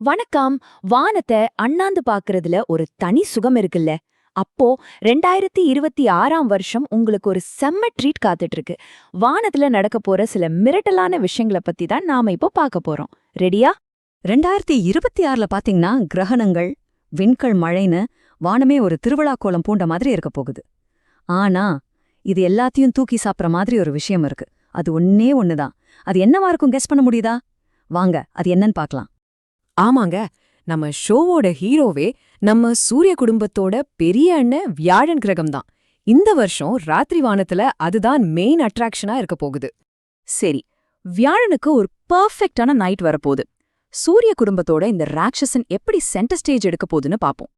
வணக்கம். வானத்தை அண்ணாந்து பாக்குறதுல ஒரு தனி சுகம் இருக்குல்ல. அப்போ ரெண்டாயிரத்தி இருபத்தி ஆறாம் வருஷம் உங்களுக்கு ஒரு செம்ம ட்ரீட் காத்துட்டு இருக்கு வானத்துல நடக்க போற சில மிரட்டலான விஷயங்களை பத்தி தான் நாம இப்போ பார்க்க போறோம். ரெடியா ரெண்டாயிரத்தி இருபத்தி ஆறுல பாத்தீங்கன்னா கிரகணங்கள் விண்கல் மழைன்னு வானமே ஒரு திருவிழா கோலம் பூண்ட மாதிரி இருக்க போகுது. ஆனா இது எல்லாத்தையும் தூக்கி சாப்பிட்ற மாதிரி ஒரு விஷயம் இருக்கு. அது ஒன்னே ஒண்ணுதான். அது என்னவா இருக்கும்? கெஸ் பண்ண முடியுதா? வாங்க அது என்னன்னு பார்க்கலாம். ஆமாங்க நம்ம ஷோவோட ஹீரோவே நம்ம சூரிய குடும்பத்தோட பெரிய அண்ணன் வியாழன் கிரகம்தான் இந்த வருஷம் ராத்திரி வானத்துல அதுதான் மெயின் அட்ராக்ஷனா இருக்க போகுது. சரி வியாழனுக்கு ஒரு பர்ஃபெக்டான நைட் வரப்போகுது. சூரிய குடும்பத்தோட இந்த ராட்சசன் எப்படி சென்டர் ஸ்டேஜ் எடுக்க போகுதுன்னு பாப்போம்.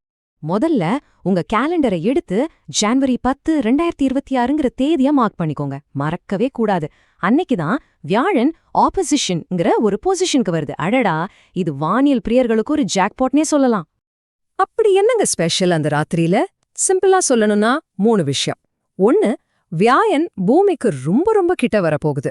முதல்ல உங்க கேலண்டரை எடுத்து ஜான்வரி பத்து ரெண்டாயிரத்தி இருபத்தி ஆறுங்கிற தேதியா மார்க் பண்ணிக்கோங்க. மறக்கவே கூடாது. அன்னைக்கு தான் வியாழன் ஆப்போசிஷன்ங்கிற ஒரு பொசிஷனுக்கு வருது. அடடா இது வானியல் பிரியர்களுக்கு ஒரு ஜாக்பாட்னே சொல்லலாம். அப்படி என்னங்க ஸ்பெஷல் அந்த ராத்திரியில? சிம்பிளா சொல்லணும்னா மூணு விஷயம். ஒன்னு வியாயன் பூமிக்கு ரொம்ப ரொம்ப கிட்ட வரப்போகுது.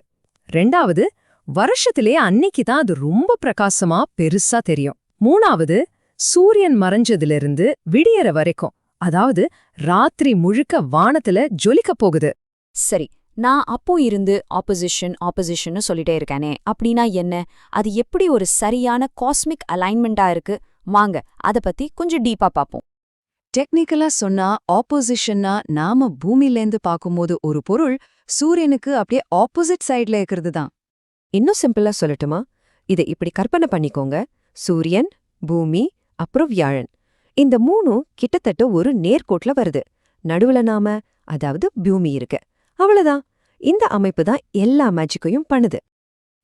ரெண்டாவது வருஷத்திலே அன்னைக்கு தான் அது ரொம்ப பிரகாசமா பெருசா தெரியும். மூணாவது சூரியன் மறைஞ்சதிலிருந்து விடியற வரைக்கும் அதாவது ராத்திரி முழுக்க வானத்துல ஜொலிக்கப் போகுது. சரி நான் அப்போ இருந்து ஆப்போசிஷன் ஆப்போசிஷன்னு சொல்லிட்டே இருக்கேனே அப்படின்னா என்ன? அது எப்படி ஒரு சரியான காஸ்மிக் அலைன்மெண்டா இருக்கு? வாங்க அத பத்தி கொஞ்சம் டீப்பா பாப்போம். டெக்னிக்கலா சொன்னா ஆப்போசிஷன்னா நாம பூமியிலேந்து பார்க்கும்போது ஒரு பொருள் சூரியனுக்கு அப்படியே ஆப்போசிட் சைடுல இருக்கிறது தான் இன்னும் சிம்பிளா சொல்லட்டுமா? இதை இப்படி கற்பனை பண்ணிக்கோங்க. சூரியன் பூமி அப்புறம் வியாழன் இந்த மூணும் கிட்டத்தட்ட ஒரு நேர்கோட்ல வருது. நடுவுல நாம அதாவது பூமி இருக்கு. அவ்வளவுதான். இந்த அமைப்பு தான் எல்லா மேஜிக்கையும் பண்ணுது.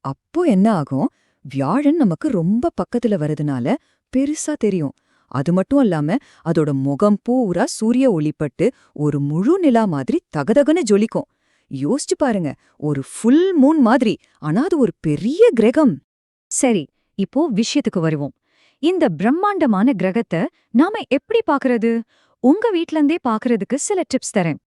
அப்போ என்ன ஆகும்? வியாழன் நமக்கு ரொம்ப பக்கத்துல வரதுனால பெருசா தெரியும். அது மட்டும் இல்லாம அதோட முகம் பூரா சூரிய ஒளிப்பட்டு ஒரு முழு நிலா மாதிரி தகதகன்னு ஜொலிக்கும். யோசிச்சு பாருங்க ஒரு ஃபுல் மூன் மாதிரி. ஆனா அது ஒரு பெரிய கிரகம். சரி இப்போ விஷயத்துக்கு வருவோம். இந்த பிரம்மாண்டமான கிரகத்தை நாம எப்படி பாக்குறது உங்க வீட்லந்தே பாக்குறதுக்கு சில டிப்ஸ் தரேன்.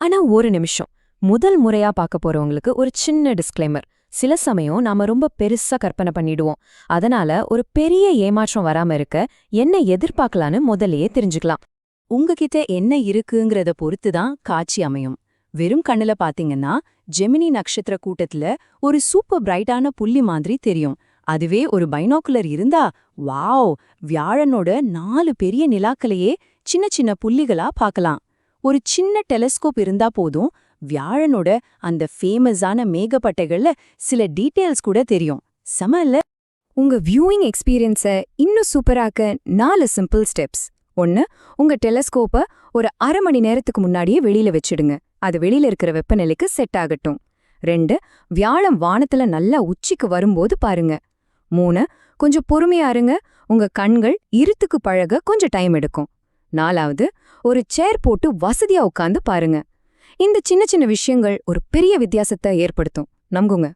ஆனா ஒரு நிமிஷம். முதல் முறையா பார்க்க போறவங்களுக்கு ஒரு சின்ன டிஸ்க்ளைமர் சில சமயம் நாம ரொம்ப பெருசா கற்பனை பண்ணிடுவோம். அதனால ஒரு பெரிய ஏமாற்றம் வராம இருக்க என்ன எதிர்பார்க்கலான்னு முதல்லயே தெரிஞ்சுக்கலாம். உங்ககிட்ட என்ன இருக்குங்கிறத பொறுத்து தான் காட்சி அமையும். வெறும் கண்ணுல பாத்தீங்கன்னா ஜெமினி நட்சத்திர கூட்டத்துல ஒரு சூப்பர் பிரைட்டான புள்ளி மாதிரி தெரியும். அதுவே ஒரு பைனோக்குலர் இருந்தா வாவ் வியாழனோட நாலு பெரிய நிலாக்களையே சின்ன சின்ன புள்ளிகளா பார்க்கலாம். ஒரு சின்ன டெலஸ்கோப் இருந்தா போதும் வியாழனோட அந்த ஃபேமஸான மேகப்பட்டைகள்ல சில டீட்டெயில்ஸ் கூட தெரியும். செம இல்ல? உங்க வியூயிங் எக்ஸ்பீரியன்ஸை இன்னும் சூப்பராக்க நாலு சிம்பிள் ஸ்டெப்ஸ். ஒன்னு உங்க டெலஸ்கோப்ப ஒரு அரை மணி நேரத்துக்கு முன்னாடியே வெளியில வச்சிடுங்க. அது வெளியில இருக்கிற வெப்பநிலைக்கு செட் ஆகட்டும். ரெண்டு வியாழம் வானத்துல நல்லா உச்சிக்கு வரும்போது பாருங்க. மூணு கொஞ்சம் பொறுமையா இருங்க. உங்க கண்கள் இருத்துக்கு பழக கொஞ்சம் டைம் எடுக்கும். நாலாவது ஒரு சேர் போட்டு வசதியா உட்காந்து பாருங்க. இந்த சின்ன சின்ன விஷயங்கள் ஒரு பெரிய வித்தியாசத்தை ஏற்படுத்தும். நம்புங்க.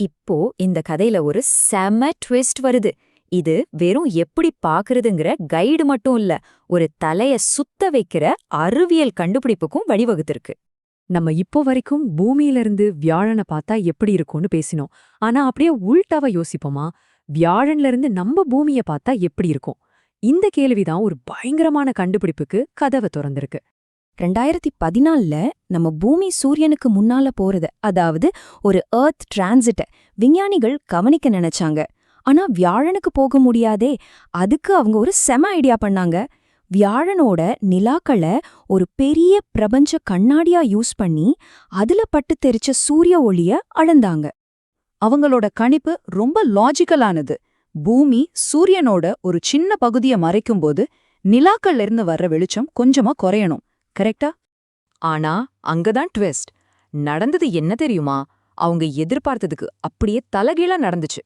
இப்போ இந்த கதையில ஒரு செம ட்விஸ்ட் வருது. இது வெறும் எப்படி பாக்குறதுங்கிற கைடு மட்டும் இல்ல ஒரு தலைய சுத்த வைக்கிற அறிவியல் கண்டுபிடிப்புக்கும் வழிவகுத்திருக்கு. நம்ம இப்போ வரைக்கும் பூமியிலிருந்து வியாழனை பார்த்தா எப்படி இருக்கும்னு பேசினோம். ஆனா அப்படியே உள்டாவா யோசிப்போமா? வியாழன்ல இருந்து நம்ம பூமிய பார்த்தா எப்படி இருக்கும்? இந்த கேள்விதான் ஒரு பயங்கரமான கண்டுபிடிப்புக்கு கதவை திறந்திருக்கு. ரெண்டாயிரத்தி பதினாலுல நம்ம பூமி சூரியனுக்கு முன்னால போறது அதாவது ஒரு ஏர்த் டிரான்சிட்ட விஞ்ஞானிகள் கவனிக்க நினைச்சாங்க. ஆனா வியாழனுக்கு போக முடியாதே அதுக்கு அவங்க ஒரு செம ஐடியா பண்ணாங்க. வியாழனோட நிலாக்களை ஒரு பெரிய பிரபஞ்ச கண்ணாடியா யூஸ் பண்ணி அதுல பட்டு தெரிச்ச சூரிய ஒளிய அளந்தாங்க. அவங்களோட கணிப்பு ரொம்ப லாஜிக்கலானது. பூமி சூரியனோட ஒரு சின்ன பகுதியை மறைக்கும்போது நிலாக்கள்ல இருந்து வர்ற வெளிச்சம் கொஞ்சமா குறையணும். கரெக்டா? ஆனா அங்கதான் ட்விஸ்ட். நடந்தது என்ன தெரியுமா? அவங்க எதிர்பார்த்ததுக்கு அப்படியே தலகீழா நடந்துச்சு.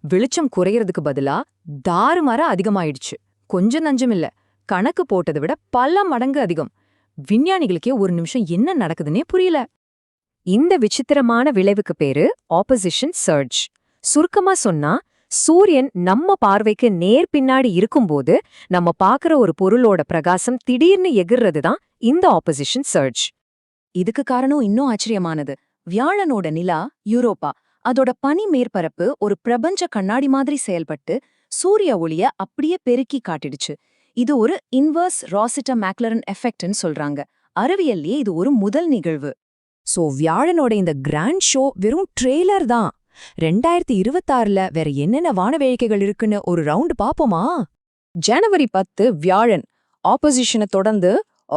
வெளிச்சம் குறையறதுக்கு பதிலா தாறுமாற அதிகமாயிடுச்சு. கொஞ்சம் நஞ்சம் இல்ல. கணக்கு போட்டதை விட பல மடங்கு அதிகம். விஞ்ஞானிகளுக்கே ஒரு நிமிஷம் என்ன நடக்குதுன்னே புரியல. இந்த விசித்திரமான விளைவுக்கு பேரு ஆப்போசிஷன் சர்ஜ் சுருக்கமா சொன்னா சூரியன் நம்ம பார்வைக்கு நேர் பின்னாடி இருக்கும்போது நம்ம பாக்குற ஒரு பொருளோட பிரகாசம் திடீர்னு எகிர்றது தான் இந்த ஆப்போசிஷன் சர்ஜ் இதுக்கு காரணம் இன்னும் ஆச்சரியமானது. வியாழனோட நிலா யூரோப்பா. அதோட பனி மேற்பரப்பு ஒரு பிரபஞ்ச கண்ணாடி மாதிரி செயல்பட்டு சூரிய ஒளிய அப்படியே பெருக்கி காட்டிடுச்சு. இது ஒரு இன்வர்ஸ் ராசிட்டா மேக்லரன் எஃபெக்ட்னு சொல்றாங்க. அறிவியல்லே இது ஒரு முதல் நிகழ்வு. சோ வியாழனோட இந்த கிராண்ட் ஷோ வெறும் ட்ரெய்லர் தான். ரெண்டாயிரத்தி இருபத்தாறுல வேற என்னென்ன வானவேடிக்கைகள் இருக்குன்னு ஒரு ரவுண்ட் பாப்போமா? ஜனவரி பத்து வியாழன். ஆப்போசிஷனை தொடர்ந்து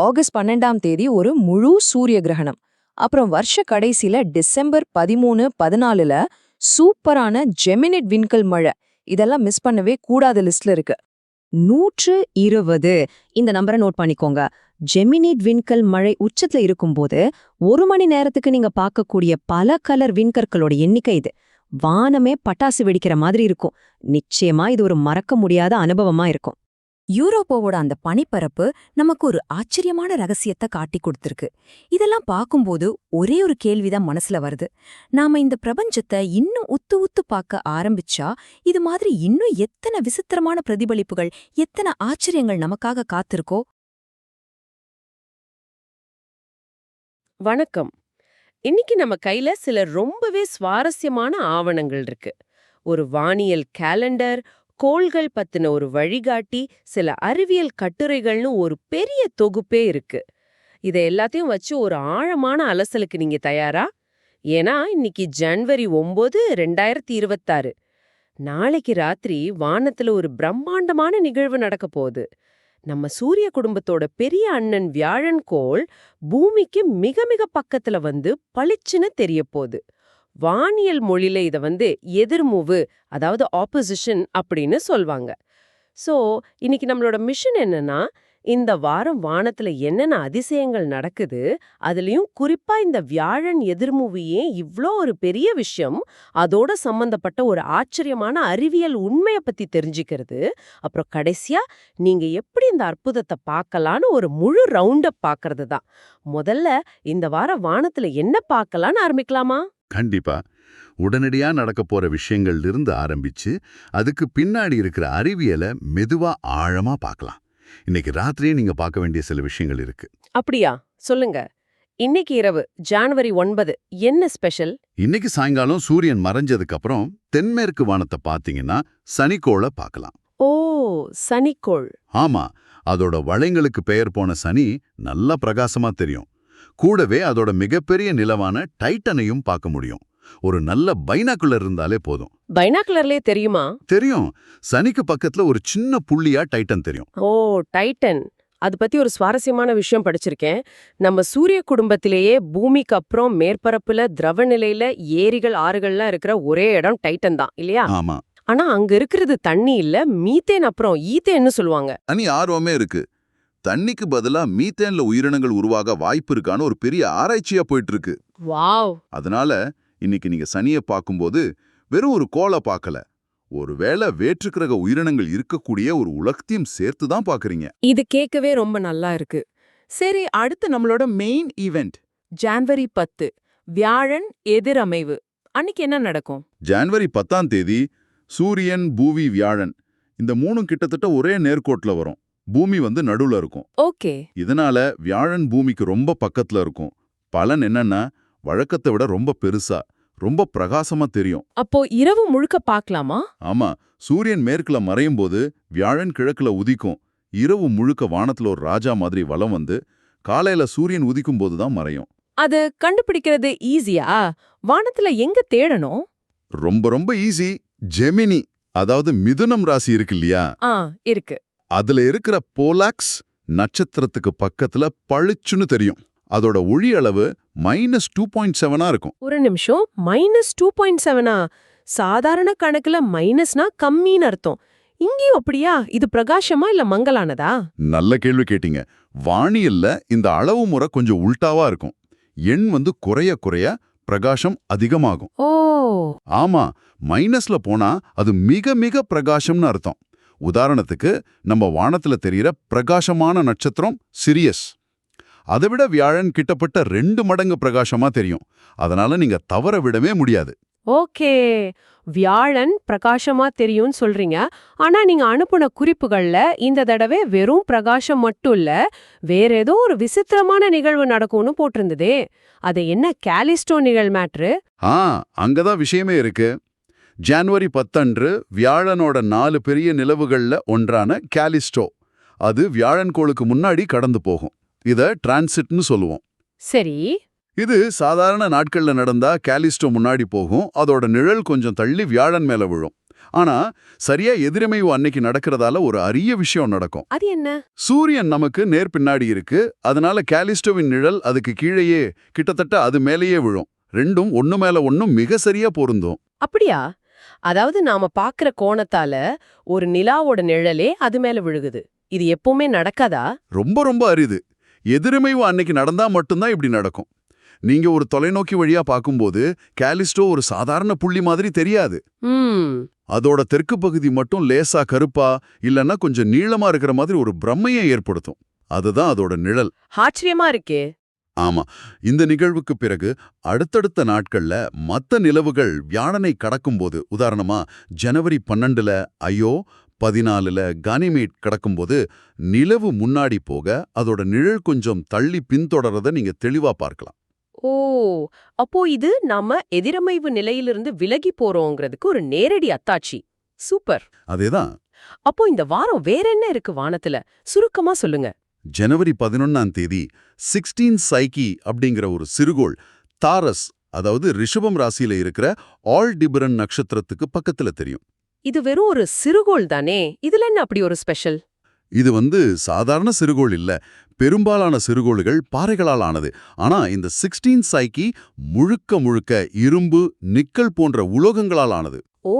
ஆகஸ்ட் பன்னெண்டாம் தேதி ஒரு முழு சூரிய கிரகணம். அப்புறம் வருஷ கடைசியில டிசம்பர் பதிமூணு பதினாலுல சூப்பரான ஜெமினிட் விண்கல் மழை. இதெல்லாம் மிஸ் பண்ணவே கூடாத லிஸ்ட்ல இருக்கு. நூற்று இருபது. இந்த நம்பரை நோட் பண்ணிக்கோங்க. ஜெமினிட் விண்கல் மழை உச்சத்துல இருக்கும்போது ஒரு மணி நேரத்துக்கு நீங்க பார்க்கக்கூடிய பல கலர் விண்கற்களோட எண்ணிக்கை இது. வானமே பட்டாசு வெடிக்கிற மாதிரி இருக்கும். நிச்சயமா இது ஒரு மறக்க முடியாத அனுபவமா இருக்கும். யூரோப்போவோட அந்த பனிப்பரப்பு நமக்கு ஒரு ஆச்சரியமான ரகசியத்தை காட்டி கொடுத்திருக்கு. இதெல்லாம் பார்க்கும்போது ஒரே ஒரு கேள்விதான் மனசுல வருது. நாம இந்த பிரபஞ்சத்தை இன்னும் உத்து உத்து பார்க்க ஆரம்பிச்சா இது மாதிரி இன்னும் எத்தனை விசித்திரமான பிரதிபலிப்புகள் எத்தனை ஆச்சரியங்கள் நமக்காக காத்திருக்கோ? வணக்கம். இன்னைக்கு நம்ம கையில சில ரொம்பவே சுவாரஸ்யமான ஆவணங்கள் இருக்கு. ஒரு வானியல் கேலண்டர் கோள்கள் பத்தின ஒரு வழிகாட்டி சில அறிவியல் கட்டுரைகள்னு ஒரு பெரிய தொகுப்பே இருக்கு. இதை எல்லாத்தையும் வச்சு ஒரு ஆழமான அலசலுக்கு நீங்க தயாரா? ஏன்னா இன்னைக்கு ஜனவரி ஒன்பது ரெண்டாயிரத்தி இருபத்தாறு. நாளைக்கு ராத்திரி வானத்துல ஒரு பிரம்மாண்டமான நிகழ்வு நடக்க போகுது. நம்ம சூரிய குடும்பத்தோட பெரிய அண்ணன் வியாழன் கோள் பூமிக்கு மிக மிக பக்கத்துல வந்து பளிச்சுன்னு தெரிய போகுது. வானியல் மொழியில இத வந்து எதிர்மூவு அதாவது ஆப்போசிஷன் அப்படின்னு சொல்வாங்க. சோ இன்னைக்கு நம்மளோட மிஷன் என்னன்னா இந்த வாரம் வானத்துல என்னென்ன அதிசயங்கள் நடக்குது அதுலயும் குறிப்பா இந்த வியாழன் எதிர்மூவு ஏன் இவ்ளோ ஒரு பெரிய விஷயம் அதோட சம்பந்தப்பட்ட ஒரு ஆச்சரியமான அறிவியல் உண்மைய பத்தி தெரிஞ்சுக்கிறது. அப்புறம் கடைசியா நீங்க எப்படி இந்த அற்புதத்தை பார்க்கலான்னு ஒரு முழு ரவுண்டப் பார்க்கறது தான் முதல்ல இந்த வாரம் வானத்துல என்ன பார்க்கலான்னு ஆரம்பிக்கலாமா? கண்டிப்பா. உடனடியா நடக்க போற விஷயங்கள்ல இருந்து ஆரம்பிச்சு அதுக்கு பின்னாடி இருக்கிற அறிவியலை மெதுவா ஆழமா பார்க்கலாம். இன்னைக்கு ராத்திரியே நீங்க பார்க்க வேண்டிய சில விஷயங்கள் இருக்கு. அப்படியா? சொல்லுங்க. இன்னைக்கு இரவு ஜான்வரி ஒன்பது என்ன ஸ்பெஷல்? இன்னைக்கு சாயங்காலம் சூரியன் மறைஞ்சதுக்கு அப்புறம் தென்மேற்கு வானத்தை பார்த்தீங்கன்னா சனிக்கோளை பார்க்கலாம். ஓ சனிக்கோள். ஆமா அதோட வளைங்களுக்கு பெயர் போன சனி நல்லா பிரகாசமா தெரியும். கூடவே அதோட மிகப்பெரிய நிலவான டைட்டனையும் பார்க்க முடியும். ஒரு நல்ல பைனாக்குலர் இருந்தாலே போதும். பைனாக்குலர்லயே தெரியுமா? தெரியும். சனிக்கு பக்கத்துல ஒரு சின்ன புள்ளியா டைட்டன் தெரியும். ஓ டைட்டன். அது பத்தி ஒரு சுவாரஸ்யமான விஷயம் படிச்சிருக்கேன். நம்ம சூரிய குடும்பத்திலேயே பூமிக்கு அப்புறம் மேற்பரப்புல திரவ நிலையில ஏரிகள் ஆறுகள்லாம் இருக்கிற ஒரே இடம் டைட்டன் தான் இல்லையா? ஆமா. ஆனா அங்க இருக்கிறது தண்ணி இல்ல மீத்தேன் அப்புறம் ஈத்தேன்னு சொல்லுவாங்க. தனி ஆர்வமே இருக்கு. தண்ணிக்கு பதிலா மீத்தேன்ல உயிரினங்கள் உருவாக வாய்ப்பு இருக்கான்னு ஒரு பெரிய ஆராய்ச்சியா போயிட்டு இருக்கு வாவ். அதனால இன்னைக்கு நீங்க சனியை பார்க்கும்போது வெறும் ஒரு கோளை பார்க்கல. ஒருவேளை வேற்றுக்கிரக உயிரினங்கள் இருக்கக்கூடிய ஒரு உலகத்தையும் சேர்த்து தான் பாக்குறீங்க இது கேட்கவே ரொம்ப நல்லா இருக்கு. சரி அடுத்து நம்மளோட மெயின் ஈவெண்ட் ஜான்வரி பத்து வியாழன் எதிரமைவு. அன்னைக்கு என்ன நடக்கும்? ஜான்வரி பத்தாம் தேதி சூரியன் பூவி வியாழன். இந்த மூணும் கிட்டத்தட்ட ஒரே நேர்கோட்ல வரும். பூமி வந்து நடுவுல இருக்கும். ஓகே. இதனால வியாழன் பூமிக்கு ரொம்ப பக்கத்துல இருக்கும். பலன் என்னன்னா வழக்கத்தை விட ரொம்ப பெருசா ரொம்ப பிரகாசமா தெரியும். அப்போ இரவு முழுக்க பார்க்கலாமா? ஆமா சூரியன் மேற்குல மறையும் போது வியாழன் கிழக்குல உதிக்கும். இரவு முழுக்க வானத்துல ஒரு ராஜா மாதிரி வலம் வந்து காலையில சூரியன் உதிக்கும் போதுதான் மறையும். அது கண்டுபிடிக்கிறது ஈஸியா? வானத்துல எங்க தேடணும்? ரொம்ப ரொம்ப ஈஸி. ஜெமினி அதாவது மிதுனம் ராசி இருக்கு இல்லையா? ஆ இருக்கு. அதுல இருக்கிற போலாக்ஸ் நட்சத்திரத்துக்கு பக்கத்துல பளிச்சுன்னு தெரியும். அதோட ஒளி அளவு மைனஸ் டூ பாயிண்ட் செவனா இருக்கும். ஒரு நிமிஷம். மைனஸ் டூ பாயிண்ட் செவனா சாதாரண கணக்குல மைனஸ்னா கம்மின்னு அர்த்தம். இங்கேயும் அப்படியா? இது பிரகாசமா இல்ல மங்கலானதா? நல்ல கேள்வி கேட்டீங்க. வானியல்ல இந்த அளவு முறை கொஞ்சம் உல்டாவா இருக்கும். எண் வந்து குறைய குறைய பிரகாசம் அதிகமாகும். ஓ. ஆமா மைனஸ்ல போனா அது மிக மிக பிரகாசம்னு அர்த்தம். உதாரணத்துக்கு நம்ம வானத்துல தெரியிற பிரகாசமான நட்சத்திரம் சிரியஸ். அதை விட வியாழன் கிட்டப்பட்ட ரெண்டு மடங்கு பிரகாசமா தெரியும். அதனால நீங்க தவற விடவே முடியாது. ஓகே. வியாழன் பிரகாசமா தெரியும்னு சொல்றீங்க. ஆனா நீங்க அனுப்புன குறிப்புகள்ல இந்த தடவை வெறும் பிரகாசம் மட்டும் இல்ல வேற ஏதோ ஒரு விசித்திரமான நிகழ்வு நடக்கும்னு போட்டிருந்ததே. அது என்ன கேலிஸ்டோ நிகழ் மேட்ரு? ஆ அங்கதான் விஷயமே இருக்கு. ஜனவரி பத்தன்று வியாழனோட நாலு பெரிய நிலவுகள்ல ஒன்றான கேலிஸ்டோ. அது வியாழன் கோளுக்கு முன்னாடி கடந்து போகும். இத டிரான்சிட்னு சொல்லுவோம். சரி. இது சாதாரண நாட்கள்ல நடந்தா கேலிஸ்டோ முன்னாடி போகும். அதோட நிழல் கொஞ்சம் தள்ளி வியாழன் மேல விழும். ஆனா சரியா எதிரமைவு அன்னைக்கு நடக்கிறதால ஒரு அரிய விஷயம் நடக்கும். அது என்ன? சூரியன் நமக்கு நேர் பின்னாடி இருக்கு. அதனால கேலிஸ்டோவின் நிழல் அதுக்கு கீழேயே கிட்டத்தட்ட அது மேலேயே விழும். ரெண்டும் ஒண்ணு மேல ஒண்ணும் மிக சரியா பொருந்தும். அப்படியா? அதாவது நாம பாக்குற கோணத்தால ஒரு நிலாவோட நிழலே அது மேல விழுகுது. இது எப்பவுமே நடக்காதா? ரொம்ப ரொம்ப அரிது. எதிரமைவு அன்னைக்கு நடந்தா மட்டும்தான் இப்படி நடக்கும். நீங்க ஒரு தொலைநோக்கி வழியா பார்க்கும்போது கேலிஸ்டோ ஒரு சாதாரண புள்ளி மாதிரி தெரியாது. அதோட தெற்கு பகுதி மட்டும் லேசா கருப்பா இல்லைன்னா கொஞ்சம் நீளமா இருக்கிற மாதிரி ஒரு பிரம்மையை ஏற்படுத்தும். அதுதான் அதோட நிழல். ஆச்சரியமா இருக்கே. ஆமா. இந்த நிகழ்வுக்கு பிறகு அடுத்தடுத்த நாட்கள்ல மத்த நிலவுகள் வியாழனை கடக்கும்போது உதாரணமா ஜனவரி பன்னெண்டுல ஐயோ பதினாலுல கானிமேட் கடக்கும்போது நிலவு முன்னாடி போக அதோட நிழல் கொஞ்சம் தள்ளி பின்தொடரத நீங்க தெளிவா பார்க்கலாம். ஓ! அப்போ இது நாம எதிரமைவு நிலையிலிருந்து விலகி போறோங்கிறதுக்கு ஒரு நேரடி அத்தாட்சி. சூப்பர். அதேதான். அப்போ இந்த வாரம் வேற என்ன இருக்கு வானத்துல? சுருக்கமா சொல்லுங்க. ஜனவரி பதினொன்னாம் தேதி சிக்ஸ்டீன் சைக்கி அப்படிங்கிற ஒரு சிறுகோள் தாரஸ் அதாவது ரிஷபம் ராசியில இருக்கிற ஆல்டிபரன் நட்சத்திரத்துக்கு பக்கத்துல தெரியும். இது வெறும் ஒரு சிறுகோள் தானே? இதுல என்ன அப்படி ஒரு ஸ்பெஷல்? இது வந்து சாதாரண சிறுகோள் இல்ல பெரும்பாலான சிறுகோள்கள் பாறைகளால் ஆனது. ஆனா இந்த சிக்ஸ்டீன் சைக்கி முழுக்க முழுக்க இரும்பு நிக்கல் போன்ற உலோகங்களால் ஆனது. ஓ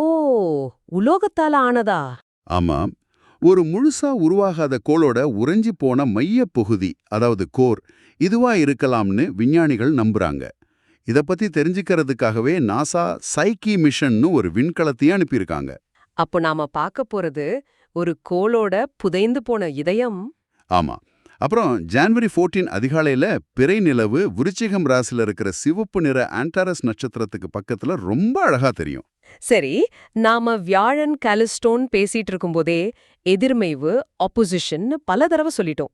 உலோகத்தால ஆனதா? ஆமா ஒரு முழுசா உருவாகாத கோளோட உறைஞ்சி போன மையப் பகுதி அதாவது கோர் இதுவா இருக்கலாம்னு விஞ்ஞானிகள் நம்புறாங்க. இத பத்தி தெரிஞ்சுக்கிறதுக்காகவே நாசா சைக்கி மிஷன்னு ஒரு விண்கலத்தையே அனுப்பியிருக்காங்க. அப்போ நாம பார்க்க போறது ஒரு கோளோட புதைந்து போன இதயம்? ஆமா. அப்புறம் ஜான்வரி 14 அதிகாலையில பிறை நிலவு விருச்சிகம் ராசில இருக்கிற சிவப்பு நிற ஆன்டாரஸ் நட்சத்திரத்துக்கு பக்கத்துல ரொம்ப அழகா தெரியும். சரி நாம வியாழன் காலிஸ்டோன் பேசிட்டு இருக்கும்போதே எதிர்மைவு ஆப்போசிஷன் பல தடவை சொல்லிட்டோம்.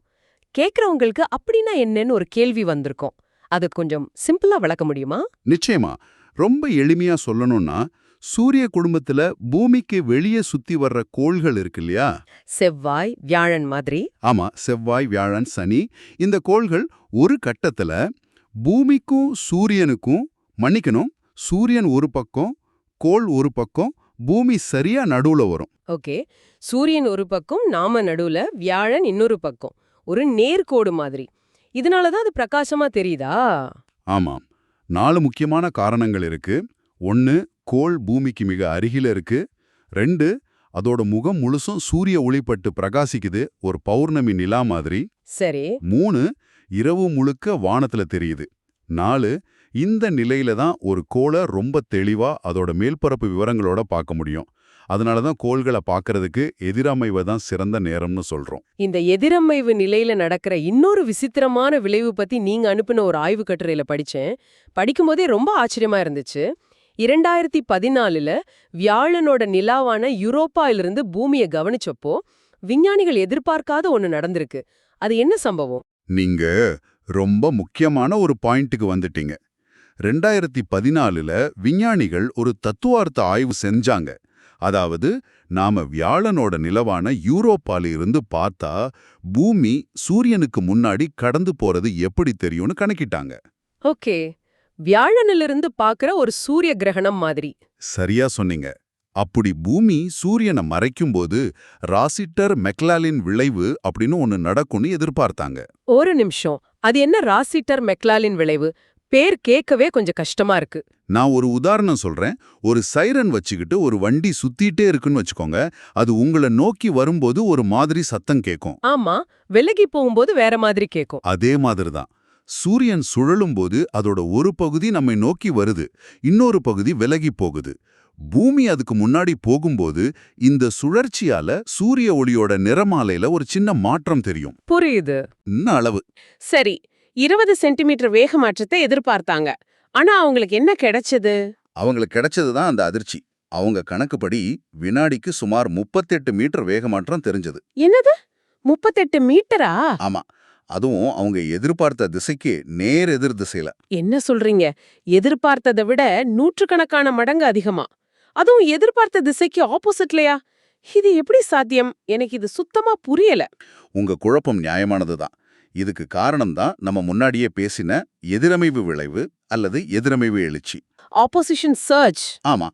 கேக்குறவங்களுக்கு அப்படின்னா என்னன்னு ஒரு கேள்வி வந்திருக்கும். அது கொஞ்சம் சிம்பிளா விளக்க முடியுமா? நிச்சயமா. ரொம்ப எளிமையா சொல்லணும்னா சூரிய குடும்பத்துல பூமிக்கு வெளியே சுத்தி வர்ற கோள்கள் இருக்கு இல்லையா? செவ்வாய் வியாழன் மாதிரி. ஆமா செவ்வாய் வியாழன் சனி. இந்த கோள்கள் ஒரு கட்டத்துல பூமிக்கும் சூரியனுக்கும் மன்னிக்கணும். சூரியன் ஒரு பக்கம் கோள் ஒரு பக்கம் பூமி சரியா நடுவுல வரும். ஓகே. சூரியன் ஒரு பக்கம் நாம நடுவுல வியாழன் இன்னொரு பக்கம். ஒரு நேர்கோடு மாதிரி. இதனால தான் அது பிரகாசமா தெரியுதா? ஆமாம். நாலு முக்கியமான காரணங்கள் இருக்கு. ஒன்னு கோள் பூமிக்கு மிக அருகில இருக்கு. ரெண்டு அதோட முகம் முழுசும் சூரிய ஒளிப்பட்டு பிரகாசிக்குது. ஒரு பௌர்ணமி நிலா மாதிரி. சரி. மூணு இரவு முழுக்க வானத்துல தெரியுது. நாலு இந்த நிலையில தான் ஒரு கோளை ரொம்ப தெளிவா அதோட மேல்பரப்பு விவரங்களோட பார்க்க முடியும். அதனால தான் கோள்களை பார்க்கறதுக்கு எதிரமைவை தான் சிறந்த நேரம்னு சொல்றோம். இந்த எதிரமைவு நிலையில நடக்கிற இன்னொரு விசித்திரமான விளைவு பத்தி நீங்க அனுப்பின ஒரு ஆய்வு கட்டுரையில படிச்சேன். படிக்கும்போதே ரொம்ப ஆச்சரியமா இருந்துச்சு. இரண்டாயிரத்தி பதினாலுல வியாழனோட நிலாவான யூரோப்பாயிலிருந்து பூமியை கவனிச்சப்போ விஞ்ஞானிகள் எதிர்பார்க்காத ஒன்னு நடந்திருக்கு. அது என்ன சம்பவம்? நீங்க ரொம்ப முக்கியமான ஒரு பாயிண்ட்டுக்கு வந்துட்டீங்க. ரெண்டாயிரத்தி பதினாலுல விஞ்ஞானிகள் ஒரு தத்துவார்த்த ஆய்வு செஞ்சாங்க. அதாவது நாம வியாழனோட நிலவான யூரோப்பால இருந்து பார்த்தா பூமி சூரியனுக்கு முன்னாடி கடந்து போறது எப்படி தெரியும்னு கணக்கிட்டாங்க. ஓகே. வியாழனிலிருந்து பாக்குற ஒரு சூரிய கிரகணம் மாதிரி. சரியா சொன்னீங்க. அப்படி பூமி சூரியனை மறைக்கும்போது ராசிட்டர் மெக்லாலின் விளைவு அப்படின்னு ஒன்னு நடக்கும்னு எதிர்பார்த்தாங்க. ஒரு நிமிஷம். அது என்ன ராசிட்டர் மெக்லாலின் விளைவு? பேர் கேட்கவே கொஞ்சம் கஷ்டமா இருக்கு. நான் ஒரு உதாரணம் சொல்றேன். ஒரு சைரன் வச்சுக்கிட்டு ஒரு வண்டி சுத்திட்டே இருக்குன்னு வச்சுக்கோங்க. அது உங்களை நோக்கி வரும்போது ஒரு மாதிரி சத்தம் கேட்கும். ஆமா விலகி போகும்போது வேற மாதிரி கேக்கும் அதே மாதிரி தான். சூரியன் சுழலும்போது அதோட ஒரு பகுதி நம்மை நோக்கி வருது. இன்னொரு பகுதி விலகி போகுது. பூமி அதுக்கு முன்னாடி போகும்போது இந்த சுழற்சியால சூரிய ஒளியோட நிறமாலையில ஒரு சின்ன மாற்றம் தெரியும். புரியுது. இன்ன அளவு. சரி இருபது சென்டிமீட்டர் வேக மாற்றத்தை எதிர்பார்த்தாங்க. ஆனா அவங்களுக்கு என்ன கிடைச்சது? அவங்களுக்கு கிடைச்சது தான் அந்த அதிர்ச்சி. அவங்க கணக்குப்படி வினாடிக்கு சுமார் முப்பத்தெட்டு மீட்டர் வேகமாற்றம் தெரிஞ்சது. என்னது? முப்பத்தெட்டு மீட்டரா? ஆமா. அதுவும் அவங்க எதிர்பார்த்த திசைக்கு நேர் எதிர் திசையில. என்ன சொல்றீங்க? எதிர்பார்த்ததை விட நூற்றுக்கணக்கான மடங்கு அதிகமா. அதுவும் எதிர்பார்த்த திசைக்கு ஆப்போசிட்லயா? இது எப்படி சாத்தியம்? எனக்கு இது சுத்தமா புரியல. உங்க குழப்பம் நியாயமானதுதான். இதுக்கு காரணம் தான் நம்ம முன்னாடியே பேசின எதிரமைவு விளைவு அல்லது எதிரமைவு எழுச்சி. ஆப்போசிஷன் சர்ச் ஆமா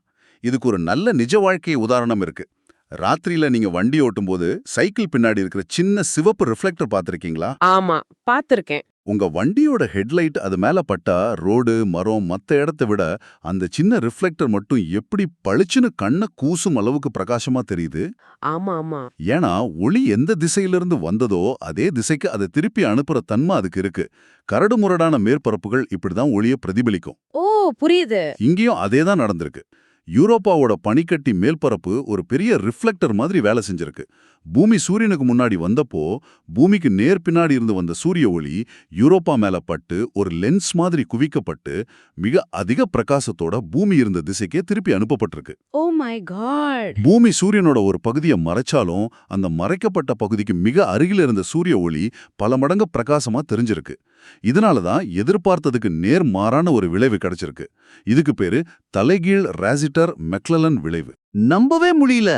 இதுக்கு ஒரு நல்ல நிஜ வாழ்க்கை உதாரணம் இருக்கு. ராத்திரியில நீங்க வண்டி ஓட்டும்போது சைக்கிள் பின்னாடி இருக்கிற சின்ன சிவப்பு ரிஃப்ளெக்டர் பார்த்திருக்கீங்களா? ஆமா பாத்திருக்கேன் உங்க வண்டியோட ஹெட்லைட் அது மேல பட்டா ரோடு மரம் மத்த இடத்த விட அந்த சின்ன ரிஃப்ளெக்டர் மட்டும் எப்படி பளிச்சுன்னு கண்ணை கூசும் அளவுக்கு பிரகாசமா தெரியுது? ஆமா ஆமா. ஏன்னா ஒளி எந்த திசையிலிருந்து வந்ததோ அதே திசைக்கு அதை திருப்பி அனுப்புற தன்மை அதுக்கு இருக்கு. கரடுமுரடான மேற்பரப்புகள் இப்படிதான் ஒளியை பிரதிபலிக்கும். ஓ புரியுது. இங்கேயும் அதேதான் நடந்திருக்கு. யூரோப்பாவோட பனிக்கட்டி மேல்பரப்பு ஒரு பெரிய ரிஃப்ளெக்டர் மாதிரி வேலை செஞ்சிருக்கு. பூமி சூரியனுக்கு முன்னாடி வந்தப்போ பூமிக்கு நேர் பின்னாடி இருந்து வந்த சூரிய ஒளி யூரோப்பா மேல பட்டு ஒரு லென்ஸ் மாதிரி குவிக்கப்பட்டு மிக அதிக பிரகாசத்தோட பூமி இருந்த திசைக்கே திருப்பி அனுப்பப்பட்டிருக்கு. Oh my God! பூமி சூரியனோட ஒரு பகுதியை மறைச்சாலும் அந்த மறைக்கப்பட்ட பகுதிக்கு மிக அருகில் இருந்த சூரிய ஒளி பல மடங்கு பிரகாசமா தெரிஞ்சிருக்கு. இதனால தான் எதிர்பார்த்ததுக்கு நேர் மாறான ஒரு விளைவு கிடைச்சிருக்கு. இதுக்கு பேரு தலைகீழ் ராசிட்டர் மெக்லலன் விளைவு. நம்பவே முடியல.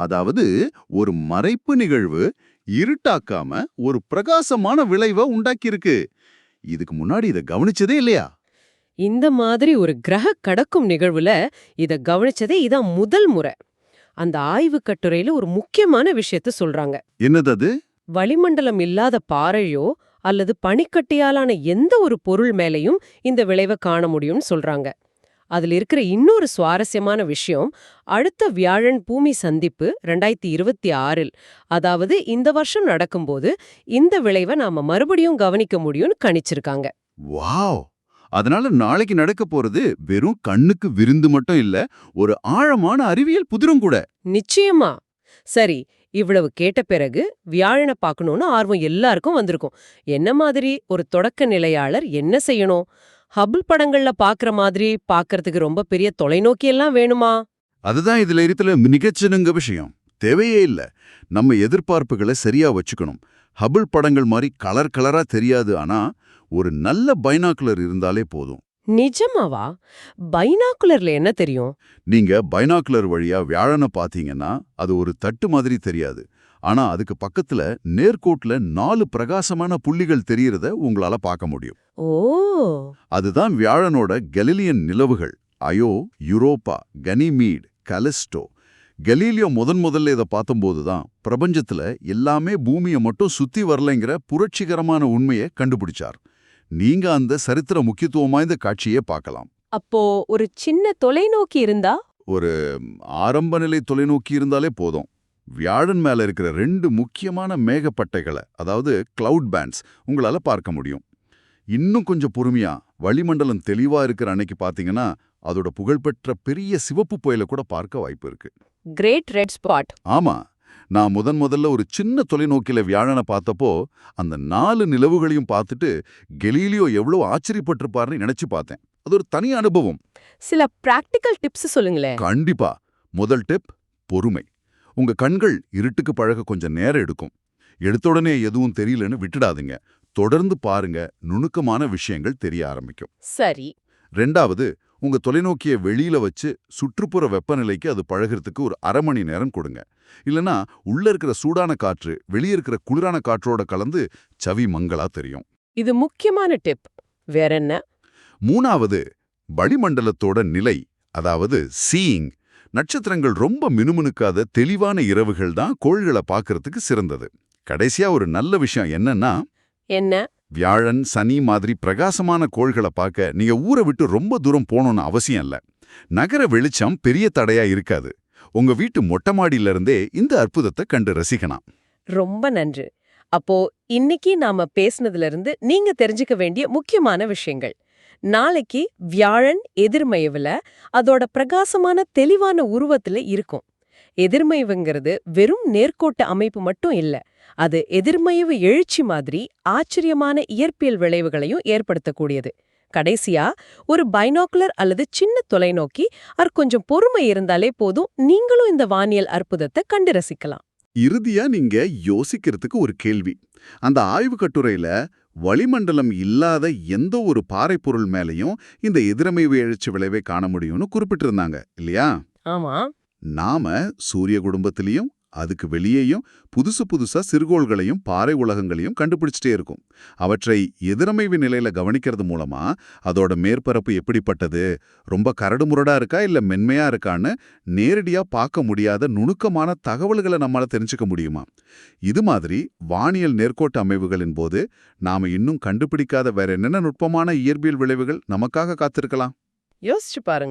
அதாவது ஒரு மறைப்பு நிகழ்வு இருட்டாக்காம ஒரு பிரகாசமான விளைவை உண்டாக்கியிருக்கு. இதுக்கு முன்னாடி இதை கவனிச்சதே இல்லையா? இந்த மாதிரி ஒரு கிரக கடக்கும் நிகழ்வுல இத கவனிச்சதே இதான் முதல் முறை. அந்த ஆய்வு கட்டுரையில ஒரு முக்கியமான விஷயத்த சொல்றாங்க. என்னது அது வளிமண்டலம் இல்லாத பாறையோ அல்லது பனிக்கட்டியாலான எந்த ஒரு பொருள் மேலையும் இந்த விளைவை காண முடியும்னு சொல்றாங்க. அதுல இருக்கிற இன்னொரு சுவாரஸ்யமான விஷயம் அடுத்த வியாழன் பூமி சந்திப்பு ரெண்டாயிரத்தி இருபத்தி ஆறில். அதாவது இந்த வருஷம் நடக்கும்போது இந்த விளைவை நாம மறுபடியும் கவனிக்க முடியும்னு கணிச்சிருக்காங்க. வாவ்! அதனால நாளைக்கு நடக்க போறது வெறும் கண்ணுக்கு விருந்து மட்டும் இல்ல ஒரு ஆழமான அறிவியல் புதிரும் கூட. நிச்சயமா! சரி இவ்வளவு கேட்ட பிறகு வியாழனை பார்க்கணும்னு ஆர்வம் எல்லாருக்கும் வந்திருக்கும். என்ன மாதிரி ஒரு தொடக்க நிலையாளர் என்ன செய்யணும்? ஹபிள் படங்கள்ல பாக்குற மாதிரி பாக்கறதுக்கு ரொம்ப பெரிய தொலைநோக்கி எல்லாம் வேணுமா? அதுதான் இதுல இருக்கிற மிகச்சினுங்க விஷயம். தேவையே இல்ல. நம்ம எதிர்பார்ப்புகளை சரியா வச்சுக்கணும். ஹபிள் படங்கள் மாதிரி கலர் கலரா தெரியாது. ஆனா ஒரு நல்ல பைனாக்குலர் இருந்தாலே போதும். நிஜமாவா? பைனாக்குலர்ல என்ன தெரியும்? நீங்க பைனாக்குலர் வழியா வியாழனை பாத்தீங்கன்னா அது ஒரு தட்டு மாதிரி தெரியாது. ஆனா அதுக்கு பக்கத்துல நேர்கோட்ல நாலு பிரகாசமான புள்ளிகள் தெரியறத உங்களால பார்க்க முடியும். ஓ! அதுதான் வியாழனோட Galilean நிலவுகள். Io Europa Ganymede Callisto. Galileo முதன் முதல்ல இதை பார்த்தம்போது தான் பிரபஞ்சத்துல எல்லாமே பூமியை மட்டும் சுத்தி வரலைங்கிற புரட்சிகரமான உண்மையை கண்டுபிடிச்சார். நீங்க அந்த சரித்திர முக்கியத்துவம் வாய்ந்த காட்சியே பார்க்கலாம். அப்போ ஒரு சின்ன தொலைநோக்கி இருந்தா? ஒரு ஆரம்ப நிலை தொலைநோக்கி இருந்தாலே போதும். வியாழன் மேல இருக்கிற ரெண்டு முக்கியமான மேகப்பட்டைகளை அதாவது கிளவுட் பேண்ட்ஸ் உங்களால பார்க்க முடியும். இன்னும் கொஞ்சம் பொறுமையா வளிமண்டலம் தெளிவா இருக்கிற அன்னைக்கு பாத்தீங்கன்னா அதோட புகழ்பெற்ற பெரிய சிவப்பு புயலை கூட பார்க்க வாய்ப்பு இருக்கு. கிரேட் ரெட் ஸ்பாட் ஆமா நான் முதன் முதல்ல ஒரு சின்ன தொலைநோக்கில வியாழனை பார்த்தப்போ அந்த நாலு நிலவுகளையும் பார்த்துட்டு கெலீலியோ எவ்வளவு ஆச்சரியப்பட்டிருப்பாருன்னு நினைச்சு பார்த்தேன். அது ஒரு தனி அனுபவம். சில பிராக்டிக்கல் டிப்ஸ் சொல்லுங்களேன். கண்டிப்பா. முதல் டிப் பொறுமை. உங்க கண்கள் இருட்டுக்கு பழக கொஞ்சம் நேரம் எடுக்கும். எடுத்த உடனே எதுவும் தெரியலன்னு விட்டுடாதீங்க. தொடர்ந்து பாருங்க நுணுக்கமான விஷயங்கள் தெரிய ஆரம்பிக்கும். சரி. ரெண்டாவது உங்க தொலைநோக்கிய வெளியில வச்சு சுற்றுப்புற வெப்பநிலைக்கு அது பழகிறதுக்கு ஒரு அரை மணி நேரம் கொடுங்க. இல்லனா உள்ள இருக்கிற சூடான காற்று வெளியே இருக்கிற குளிரான காற்றோட கலந்து சவி மங்களா தெரியும். இது முக்கியமான டிப். வேற என்ன? மூணாவது வளிமண்டலத்தோட நிலை அதாவது சீயிங் நட்சத்திரங்கள் ரொம்ப மினுமினுக்காத தெளிவான இரவுகள் தான் கோள்களை பார்க்கறதுக்கு சிறந்தது. கடைசியா ஒரு நல்ல விஷயம் என்னன்னா என்ன? வியாழன் சனி மாதிரி பிரகாசமான கோள்களை பார்க்க நீங்க ஊரை விட்டு ரொம்ப தூரம் போகணும்னு அவசியம் இல்ல. நகர வெளிச்சம் பெரிய தடையா இருக்காது. உங்க வீட்டு மொட்டை மாடியில இருந்தே இந்த அற்புதத்தை கண்டு ரசிக்கலாம். ரொம்ப நன்று. அப்போ இன்னைக்கு நாம பேசுனதுல இருந்து நீங்க தெரிஞ்சுக்க வேண்டிய முக்கியமான விஷயங்கள். நாளைக்கு வியாழன் எதிர்மயவுல அதோட பிரகாசமான தெளிவான உருவத்துல இருக்கும். எதிர்மயவுங்கிறது வெறும் நேர்கோட்டு அமைப்பு மட்டும் இல்ல அது எதிர்மயவு எழுச்சி மாதிரி ஆச்சரியமான இயற்பியல் விளைவுகளையும் ஏற்படுத்தக்கூடியது. கடைசியா ஒரு பைனாக்குலர் அல்லது சின்ன தொலைநோக்கி அர் கொஞ்சம் பொறுமை இருந்தாலே போதும் நீங்களும் இந்த வானியல் அற்புதத்தை கண்டு ரசிக்கலாம். இறுதியா நீங்க யோசிக்கிறதுக்கு ஒரு கேள்வி. அந்த ஆய்வு கட்டுரையில வளிமண்டலம் இல்லாத எந்த ஒரு பாறை பொருள் மேலையும் இந்த எதிரமைவு எழுச்சி விளைவை காண முடியும்னு குறிப்பிட்டிருந்தாங்க இல்லையா? ஆமா. நாம சூரிய குடும்பத்திலையும் அதுக்கு வெளியேயும் புதுசு புதுசா சிறுகோள்களையும் பாறை உலகங்களையும் கண்டுபிடிச்சிட்டே இருக்கும். அவற்றை எதிரமைவு நிலையில கவனிக்கிறது மூலமா அதோட மேற்பரப்பு எப்படிப்பட்டது? ரொம்ப கரடுமுரடா இருக்கா? இல்ல மென்மையா இருக்கான்னு நேரடியா பார்க்க முடியாத நுணுக்கமான தகவல்களை நம்மளால் தெரிஞ்சுக்க முடியுமா? இது மாதிரி வானியல் நேர்கோட்டு அமைவுகளின் போது நாம இன்னும் கண்டுபிடிக்காத வேற என்னென்ன நுட்பமான இயற்பியல் விளைவுகள் நமக்காக காத்திருக்கலாம்? யோசிச்சு பாருங்க.